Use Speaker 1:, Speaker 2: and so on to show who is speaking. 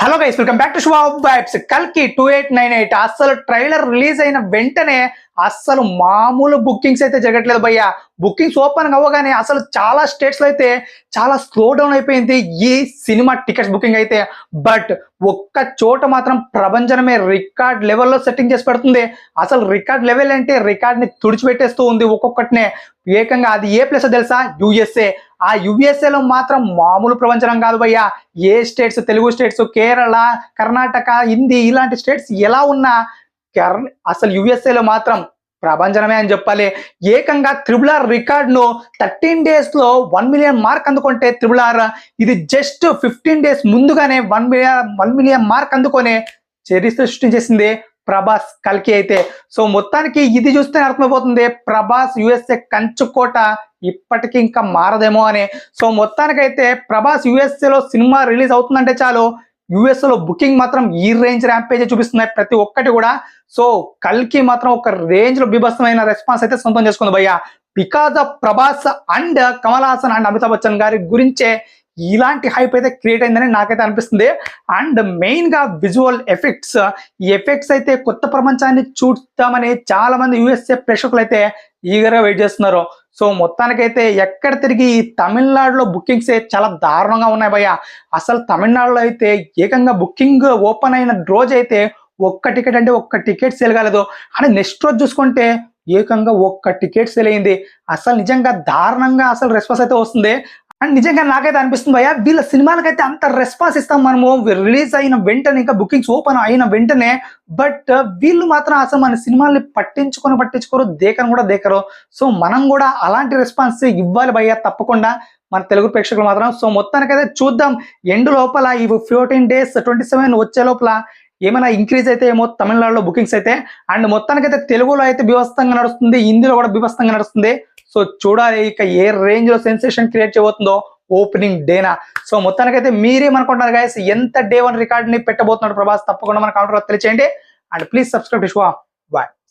Speaker 1: Hello guys welcome back to show vibes కల్కి two eight nine eight అస్సలు trailer release అయిన వెంటనే అస్సలు మామూలు బుకింగ్స్ అయితే జరగట్లేదు భయ్య. బుకింగ్స్ ఓపెన్ అవ్వగానే అసలు చాలా స్టేట్స్లో అయితే చాలా స్లో డౌన్ అయిపోయింది ఈ సినిమా టికెట్స్ బుకింగ్ అయితే. బట్ ఒక్క చోట మాత్రం ప్రపంచమే రికార్డ్ లెవెల్లో సెట్టింగ్ చేసి పెడుతుంది. అసలు రికార్డ్ లెవెల్ అంటే రికార్డ్ని తుడిచిపెట్టేస్తూ ఉంది ఒక్కొక్కటినే. ఏకంగా అది ఏ ప్లేస్ తెలుసా? యూఎస్ఏ ఆ యుఎస్ఏలో మాత్రం మామూలు ప్రపంచం కాదు భయ్యా. ఏ స్టేట్స్ తెలుగు స్టేట్స్ కేరళ కర్ణాటక హిందీ ఇలాంటి స్టేట్స్ ఎలా ఉన్నా అసలు యుఎస్ఏలో మాత్రం ప్రభంజనమే అని చెప్పాలి. ఏకంగా త్రిబుల్ ఆర్ రికార్డ్ను థర్టీన్ డేస్లో వన్ మిలియన్ మార్క్ అందుకుంటే త్రిబుల్ ఆర్ ఇది జస్ట్ ఫిఫ్టీన్ డేస్ ముందుగానే one million one million mark అందుకొని చరిత్ర సృష్టించేసింది ప్రభాస్ కల్కి అయితే. సో మొత్తానికి ఇది చూస్తే అర్థమైపోతుంది ప్రభాస్ యుఎస్ఏ కంచుకోట ఇప్పటికీ ఇంకా మారదేమో అని. సో మొత్తానికైతే ప్రభాస్ యుఎస్ఏలో సినిమా రిలీజ్ అవుతుందంటే చాలు యుఎస్లో బుకింగ్ మాత్రం ఈ రేంజ్ ర్యాంపేజ్ చూపిస్తున్నాయి ప్రతి ఒక్కటి కూడా. సో కల్కి మాత్రం ఒక రేంజ్లో బీభత్సమైన రెస్పాన్స్ అయితే సొంతం చేసుకుంది భయ్య. Because of Prabhas and Kamal Haasan and Amitabh Bachchan గారి గురించే ఇలాంటి హైప్ అయితే క్రియేట్ అయిందని నాకైతే అనిపిస్తుంది. అండ్ మెయిన్గా విజువల్ ఎఫెక్ట్స్ ఈ ఎఫెక్ట్స్ అయితే కొత్త ప్రపంచాన్ని చూద్దామని చాలా మంది యూఎస్ఏ ప్రేక్షకులు అయితే ఈగర్గా వెయిట్ చేస్తున్నారు. సో మొత్తానికైతే ఎక్కడ తిరిగి ఈ తమిళనాడులో బుకింగ్స్ చాలా దారుణంగా ఉన్నాయి భయ్య. అసలు తమిళనాడులో అయితే ఏకంగా బుకింగ్ ఓపెన్ అయిన రోజు అయితే ఒక్క టికెట్ అంటే ఒక్క టికెట్ సేల్ కాలేదు. అని నెక్స్ట్ రోజు చూసుకుంటే ఏకంగా ఒక్క టికెట్ సేల్ అయింది. అసలు నిజంగా దారుణంగా అసలు రెస్పాన్స్ అయితే వస్తుంది. అండ్ నిజంగా నాకైతే అనిపిస్తుంది భయ్య వీళ్ళ సినిమాలకైతే అంత రెస్పాన్స్ ఇస్తాం మనము. రిలీజ్ అయిన వెంటనే ఇంకా బుకింగ్స్ ఓపెన్ అయిన వెంటనే బట్ uh, వీళ్ళు మాత్రం అసలు మన సినిమాల్ని పట్టించుకొని పట్టించుకోరు దేకను కూడా దేకరు. సో మనం కూడా అలాంటి రెస్పాన్స్ ఇవ్వాలి భయ్య తప్పకుండా. మన తెలుగు ప్రేక్షకులు మాత్రం. సో మొత్తానికైతే చూద్దాం. ఎండ్ లోపల ఈ ఫోర్టీన్ డేస్ ట్వంటీ సెవెన్ వచ్చే లోపల ఏమైనా ఇంక్రీజ్ అయితే ఏమో తమిళనాడులో బుకింగ్స్ అయితే. అండ్ మొత్తానికైతే తెలుగులో అయితే బీభత్సంగా నడుస్తుంది హిందీలో కూడా బీభత్సంగా నడుస్తుంది. సో చూడాలి ఇక ఏ రేంజ్లో సెన్సేషన్ క్రియేట్ చేయబోతుందో ఓపెనింగ్ డేనా సో మొత్తానికైతే మీరేమనుకుంటున్నారు గైస్ ఎంత డే వన్ రికార్డ్ని పెట్టబోతున్నాడు ప్రభాస్? తప్పకుండా మన కౌంటర్ తెలియచేయండి. And please subscribe to bye